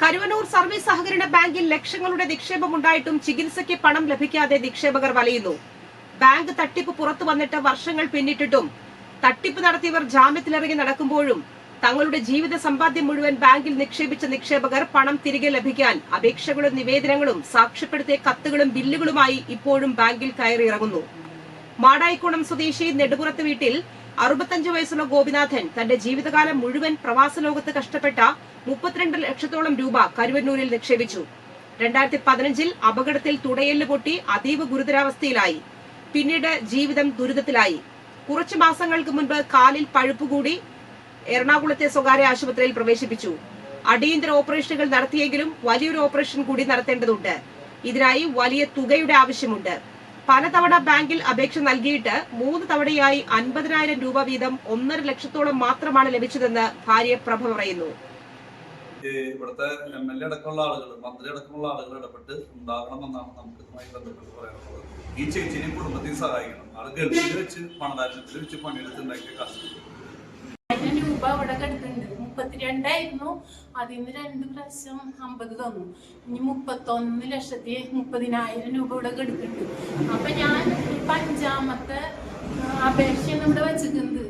Karuvannur service സഹകരണ ബാങ്കിൽ ലക്ഷങ്ങളുടെ നിക്ഷേപമുണ്ടായിട്ടും ചികിത്സയ്ക്ക് പണം ലഭിക്കാതെ നിക്ഷേപകർ വലയുന്നു. ബാങ്ക് തട്ടിപ്പ് പുറത്തു വന്നിട്ട് വർഷങ്ങൾ പിന്നിട്ടിട്ടും തട്ടിപ്പ് നടത്തിയവർ ജാമ്യത്തിലിറങ്ങി നടക്കുമ്പോഴും തങ്ങളുടെ ജീവിത സമ്പാദ്യം മുഴുവൻ ബാങ്കിൽ നിക്ഷേപിച്ച നിക്ഷേപകർ പണം തിരികെ ലഭിക്കാൻ അപേക്ഷകളും നിവേദനങ്ങളും സാക്ഷ്യപ്പെടുത്തിയ കത്തുകളും ബില്ലുകളുമായി ഇപ്പോഴും ബാങ്കിൽ കയറിയിറങ്ങുന്നു. മാടായിക്കോണം സ്വദേശി നെടുപുറത്ത് വീട്ടിൽ അറുപത്തഞ്ച് വയസ്സുള്ള ഗോപിനാഥൻ തന്റെ ജീവിതകാലം മുഴുവൻ പ്രവാസ ലോകത്ത് കഷ്ടപ്പെട്ട മുപ്പത്തിരണ്ട് ലക്ഷത്തോളം രൂപ കരുവന്നൂരിൽ നിക്ഷേപിച്ചു. രണ്ടായിരത്തി പതിനഞ്ചിൽ അപകടത്തിൽ തുടയെല്ല് പൊട്ടി അതീവ ഗുരുതരാവസ്ഥയിലായി. പിന്നീട് ജീവിതം ദുരിതത്തിലായി. കുറച്ചു മാസങ്ങൾക്ക് മുൻപ് കാലിൽ പഴുപ്പ് കൂടി എറണാകുളത്തെ സ്വകാര്യ ആശുപത്രിയിൽ പ്രവേശിപ്പിച്ചു. അടിയന്തര ഓപ്പറേഷനുകൾ നടത്തിയെങ്കിലും വലിയൊരു ഓപ്പറേഷൻ കൂടി നടത്തേണ്ടതുണ്ട്. ഇതിനായി വലിയ തുകയുടെ ആവശ്യമുണ്ട്. പലതവണ ബാങ്കിൽ അപേക്ഷ നൽകിയിട്ട് മൂന്ന് തവണയായി അൻപതിനായിരം രൂപ വീതം ഒന്നര ലക്ഷത്തോളം മാത്രമാണ് ലഭിച്ചതെന്ന് ഭാര്യ പ്രഭ പറയുന്നു. ഇവിടുത്തെ എം എൽ എ അടക്കമുള്ള ആളുകൾ മന്ത്രി അടക്കമുള്ള ആളുകൾ ഇടപെട്ട് ഉണ്ടാകണമെന്നാണ് നമുക്ക് ഇതുമായി ബന്ധപ്പെട്ട് പറയാനുള്ളത്. ഈ ചേച്ചിനെയും കുടുംബത്തെയും സഹായിക്കണം. ആൾ ഗൾഫിൽ വെച്ച് പണദാരത്തിൽ വെച്ച് പണിയെടുത്തുണ്ടാക്കിയ കാശ്. രൂപ അവിടെ മുപ്പത്തിരണ്ടായിരുന്നു. അതിന്ന് രണ്ട് പ്രാവശ്യം അമ്പത് തന്നു. ഇനി മുപ്പത്തൊന്ന് ലക്ഷത്തി മുപ്പതിനായിരം രൂപ ഇവിടെ കിടക്കുന്നുണ്ട്. അപ്പൊ ഞാൻ ഇപ്പൊ അഞ്ചാമത്തെ അപേക്ഷയാണ് ഇവിടെ വെച്ചിട്ടുണ്ട്